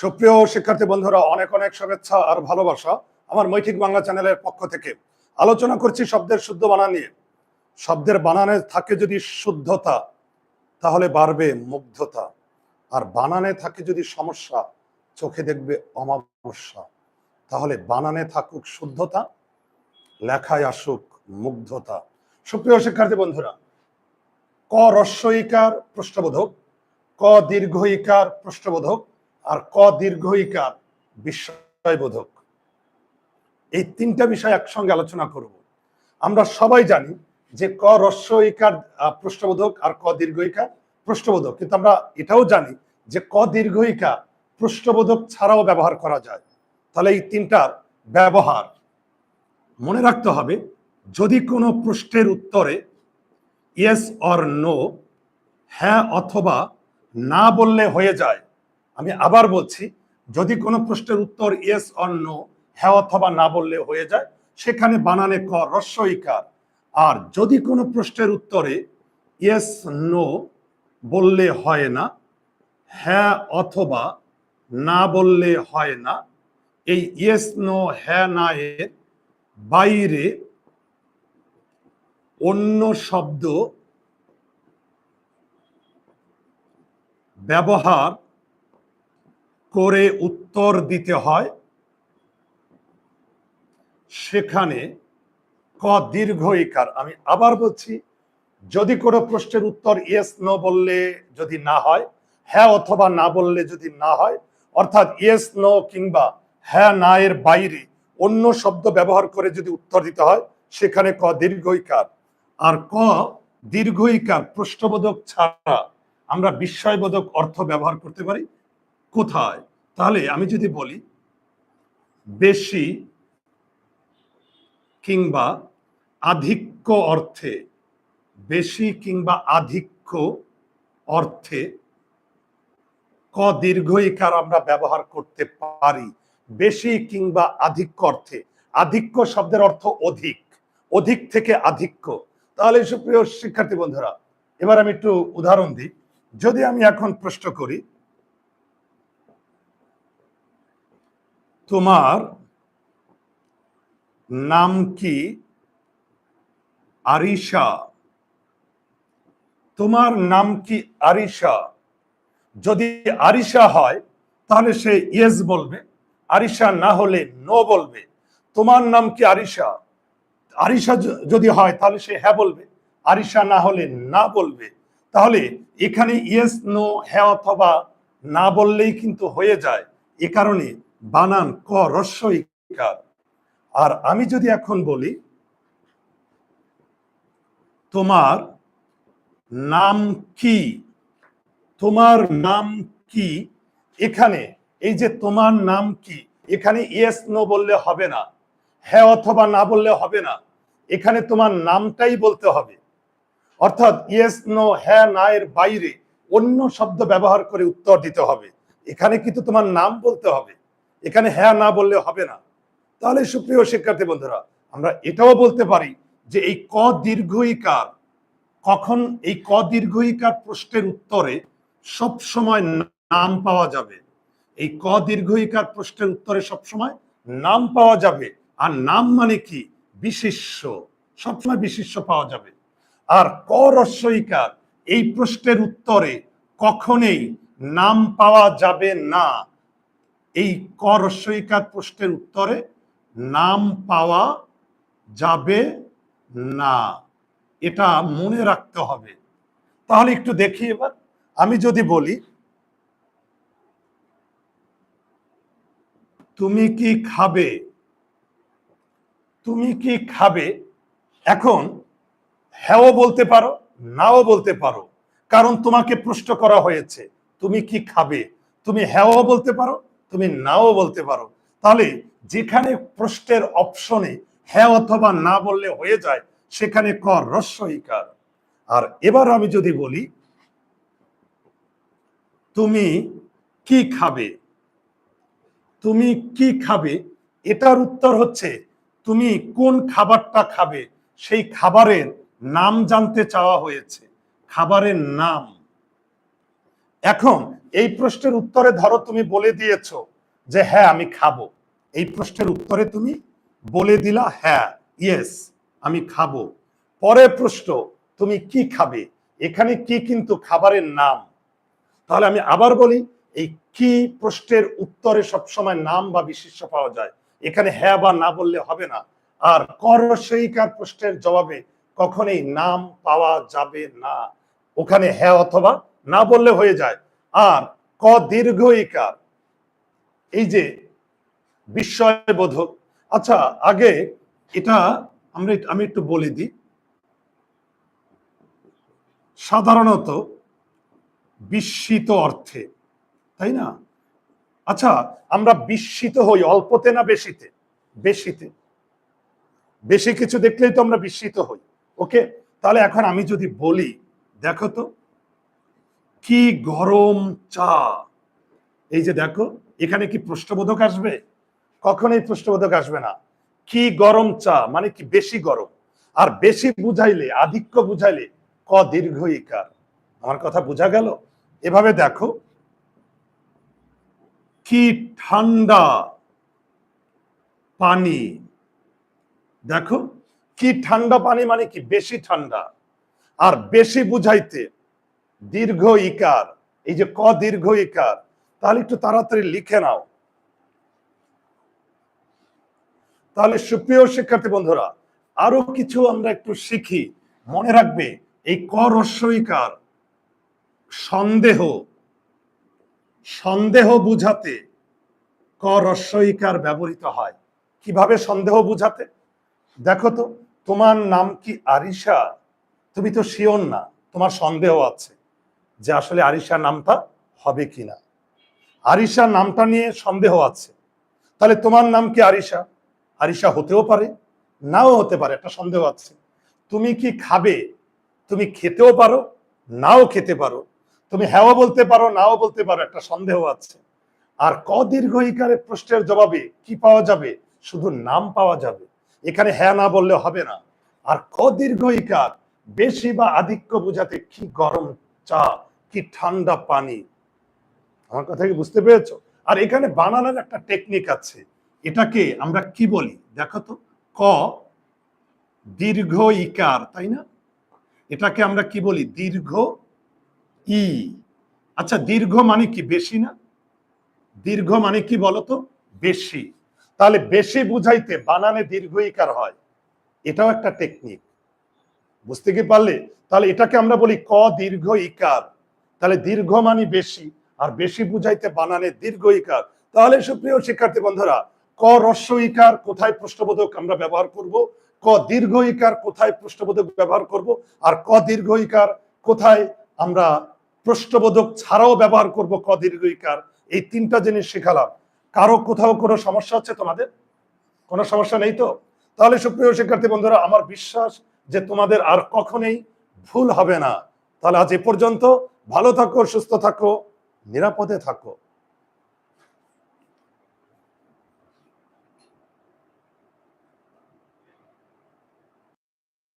সুপ্রিয় শিক্ষার্থী বন্ধুরা, অনেক অনেক শুভেচ্ছা আর ভালোবাসা আমার মৈঠিক বাংলা চ্যানেলের পক্ষ থেকে। আলোচনা করছি শব্দের শুদ্ধ বানান নিয়ে। শব্দের বানানে থাকে যদি শুদ্ধতা, তাহলে বাড়বে মুগ্ধতা। আর বানানে থাকে যদি সমস্যা, চোখে দেখবে অমাবস্যা। তাহলে বানানে থাকুক শুদ্ধতা, লেখায় আসুক মুগ্ধতা। সুপ্রিয় শিক্ষার্থী বন্ধুরা, ক রস্বইকার পৃষ্ঠবোধক ক দীর্ঘইকার পৃষ্ঠবোধক আর ক দীর্ঘইকার বিস্ময়বোধক। এই তিনটা বিষয় একসঙ্গে আলোচনা করব। আমরা সবাই জানি যে ক রস্বইকার আহ, পৃষ্ঠবোধক আর ক দীর্ঘইকার পৃষ্ঠবোধক কিন্তু আমরা এটাও জানি যে ক দীর্ঘইকার পৃষ্ঠবোধক ছাড়াও ব্যবহার করা যায়। তাহলে এই তিনটার ব্যবহার। মনে রাখতে হবে যদি কোনো প্রশ্নের উত্তরে ইয়েস অর নো হ্যাঁ অথবা না বললে হয়ে যায় আমি আবার বলছি, যদি কোনো প্রশ্নের উত্তর ইয়েস অর নো হ্যাঁ অথবা না বললে হয়ে যায়, সেখানে বানানে ক রস্বইকার আর যদি কোনো প্রশ্নের উত্তরে ইয়েস নো বললে হয় না হ্যাঁ অথবা না বললে হয় না, এই ইয়েস নো হ্যাঁ না এর বাইরে অন্য শব্দ ব্যবহার করে উত্তর দিতে হয়। সেখানে ক দীর্ঘ ইকার। আমি আবার বলছি, যদি কোনো প্রশ্নের উত্তর ইয়েস নো বললে যদি না হয় হ্যাঁ অথবা না বললে যদি না হয়, অর্থাৎ ইয়েস নো কিংবা হ্যাঁ না এর বাইরে অন্য শব্দ ব্যবহার করে যদি উত্তর দিতে হয়, সেখানে ক দীর্ঘ ইকার। আর ক দীর্ঘ ইকার পৃষ্ঠবোধক ছাড়া আমরা বিস্ময়বোধক অর্থ ব্যবহার করতে পারি। কোথায়? তাহলে আমি যদি বলি, বেশি কিংবা আধিক্য অর্থে, বেশি কিংবা আধিক্য অর্থে ক দীর্ঘ ইকার আমরা ব্যবহার করতে পারি। বেশি কিংবা আধিক্য অর্থে, আধিক্য শব্দের অর্থ অধিক অধিক থেকে আধিক্য। তাহলে সুপ্রিয় শিক্ষার্থী বন্ধুরা, এবার আমি একটু উদাহরণ দিই। যদি আমি এখন প্রশ্ন করি তোমার নাম কি? আরিশা। তোমার নাম কি আরিশা? যদি আরিশা হয়, তাহলে সে ইয়েস বলবে। আরিশা না হলে নো বলবে। তোমার নাম কি আরিশা? আরিশা যদি হয়, তাহলে সে হ্যাঁ বলবে। আরিশা না হলে না বলবে। তাহলে এখানে ইয়েস, নো হ্যাঁ অথবা না বললেই কিন্তু হয়ে যায়। এ কারণে বানান ক রস্য ইকার আর আমি যদি এখন বলি, তোমার নাম কি? তোমার নাম কি? এখানে, এই যে তোমার নাম কি? এখানে ইয়েস নো বললে হবে না। হ্যাঁ অথবা না বললে হবে না। এখানে তোমার নামটাই বলতে হবে। অর্থাৎ ইয়েস নো হ্যাঁ না এর বাইরে অন্য শব্দ ব্যবহার করে উত্তর দিতে হবে। এখানে কিন্তু তোমার নাম বলতে হবে। এখানে হ্যাঁ না বললে হবে না। তাহলে সুপ্রিয় শিক্ষার্থী বন্ধুরা, আমরা এটাও বলতে পারি যে এই ক দীর্ঘইকার কখন এই ক দীর্ঘইকার প্রশ্নের উত্তরে সব সময় নাম পাওয়া যাবে। এই ক দীর্ঘইকার প্রশ্নের উত্তরে সব সময় নাম পাওয়া যাবে। আর নাম মানে কি? বিশিষ্য, সবসময় বিশিষ্য পাওয়া যাবে। আর ক রস্বইকার এই প্রশ্নের উত্তরে কখনোই নাম পাওয়া যাবে না। এই ক রস্বইকার প্রশ্নের উত্তরে নাম পাওয়া যাবে না। এটা মনে রাখতে হবে। তাহলে একটু দেখি এবার। আমি যদি বলি, তুমি কি খাবে? তুমি কি খাবে? এখন হ্যাঁও বলতে পারো, নাও বলতে পারো। কারণ তোমাকে প্রশ্ন করা হয়েছে, তুমি কি খাবে? তুমি হ্যাঁও বলতে পারো তুমি নাও বলতে পারো। তাহলে যেখানে প্রশ্নের অপশনে হ্যাঁ অথবা না বললে হয়ে যায়, সেখানে কর রস্বইকার আর এবার আমি যদি বলি, তুমি কি খাবে? তুমি কি খাবে? এটার উত্তর হচ্ছে, তুমি কোন খাবারটা খাবে? সেই খাবারের নাম জানতে চাওয়া হয়েছে। খাবারের নাম। এখন এই প্রশ্নের উত্তরে ধরো তুমি বলে দিয়েছ যে হ্যাঁ আমি খাব। এই প্রশ্নের উত্তরে তুমি বলে দিলা হ্যাঁ ইয়েস আমি খাব। পরের প্রশ্ন, তুমি কি খাবে? এখানে কি কিন্তু খাবারের নাম? তাহলে আমি আবার বলি, এই কি প্রশ্নের উত্তরে সবসময় নাম বা বিশেষ্য পাওয়া যায়? এখানে হ্যাঁ বা না বললে হবে না। আর কর সেইকার প্রশ্নের জবাবে কখনোই নাম পাওয়া যাবে না। ওখানে হ্যাঁ অথবা না বললে হয়ে যায়। আর ক দীর্ঘ ইকার এই যে বিস্ময়বোধক। আচ্ছা আগে এটা আমরা আমি একটু বলে দিই। সাধারণত বিস্মিত অর্থে, তাই না? আচ্ছা আমরা বিস্মিত হই অল্পতে না বেশিতে? বেশিতে। বেশি কিছু দেখলেই তো আমরা বিস্মিত হই। ওকে? তাহলে এখন আমি যদি বলি, দেখো তো। কি গরম চা? এই যে দেখো, এখানে কি প্রশ্নবোধক আসবে? কখনোই প্রশ্নবোধক আসবে না। কি গরম চা মানে কি বেশি গরম? আর বেশি বুঝাইলে, আধিক্য বুঝাইলে ক দীর্ঘ ইকার? আমার কথা বোঝা গেল? এভাবে দেখো, কি ঠান্ডা পানি। দেখো, কি ঠান্ডা পানি মানে কি বেশি ঠান্ডা? আর বেশি বুঝাইতে দীর্ঘ ইকার, এই যে ক দীর্ঘ ইকার, তাহলে একটু তাড়াতাড়ি লিখে নাও। তাহলে সুপ্রিয় শিক্ষার্থী বন্ধুরা, আরও কিছু আমরা একটু শিখি। মনে রাখবে, এই ক সন্দেহ সন্দেহ বুঝাতে ক রস্যইকার ব্যবহৃত হয়। কীভাবে সন্দেহ বুঝাতে? দেখো তো, তোমার নাম কি আরিশা? তুমি তো শিওর না, তোমার সন্দেহ আছে। যে আসলে আরিশা নামটা হবে কিনা। আরিশা নামটা নিয়ে সন্দেহ আছে। তাহলে তোমার নাম কি আরিশা? আরিশা হতেও পারে, নাও হতে পারে, একটা সন্দেহ আছে। তুমি কি খাবে? তুমি খেতেও পারো, নাও খেতে পারো। তুমি হ্যাঁও বলতে পারো, নাও বলতে পারো, একটা সন্দেহ আছে। আর ক দীর্ঘ ইকারের প্রশ্নের জবাবে কি পাওয়া যাবে? শুধু নাম পাওয়া যাবে। এখানে হ্যাঁ না বললে হবে না। আর ক দীর্ঘ ইকার, বেশি বা আধিক্য বোঝাতে কি গরম চা কি ঠান্ডা পানি? আমার কথা কি বুঝতে পেরেছ? আর এখানে বানানোর একটা টেকনিক আছে। এটাকে আমরা কি বলি? দেখো তো, ক দীর্ঘ ইকার তাই না? এটাকে আমরা কি বলি? দীর্ঘ ই। আচ্ছা দীর্ঘ মানে কি? বেশি না? দীর্ঘ মানে কি বলতো বেশি। তাহলে বেশি বুঝাইতে বানানে দীর্ঘ ইকার হয়। এটাও একটা টেকনিক বুঝতে কি পারলে? তাহলে এটাকে আমরা বলি ক দীর্ঘ ইকার তাহলে দীর্ঘ মানে বেশি, আর বেশি বুঝাইতে বানানে দীর্ঘ ইকার। তাহলে সুপ্রিয় শিক্ষার্থী বন্ধুরা, ক রস্য ইকার কোথায় প্রশ্নবোধক আমরা ব্যবহার করব, ক দীর্ঘ ইকার কোথায় প্রশ্নবোধক ব্যবহার করব, আর ক দীর্ঘ ইকার কোথায় আমরা প্রশ্নবোধক ছাড়াও ব্যবহার করব ক দীর্ঘ ইকার, এই তিনটা জিনিস শেখালাম। কারও কোথাও কোনো সমস্যা হচ্ছে তোমাদের? কোনো সমস্যা নেই তো? তাহলে সুপ্রিয় শিক্ষার্থী বন্ধুরা, আমার বিশ্বাস যে তোমাদের আর কখনোই ভুল হবে না। তাহলে আজ এ পর্যন্ত ভালো থাকো সুস্থ থাকো নিরাপদে থাকো।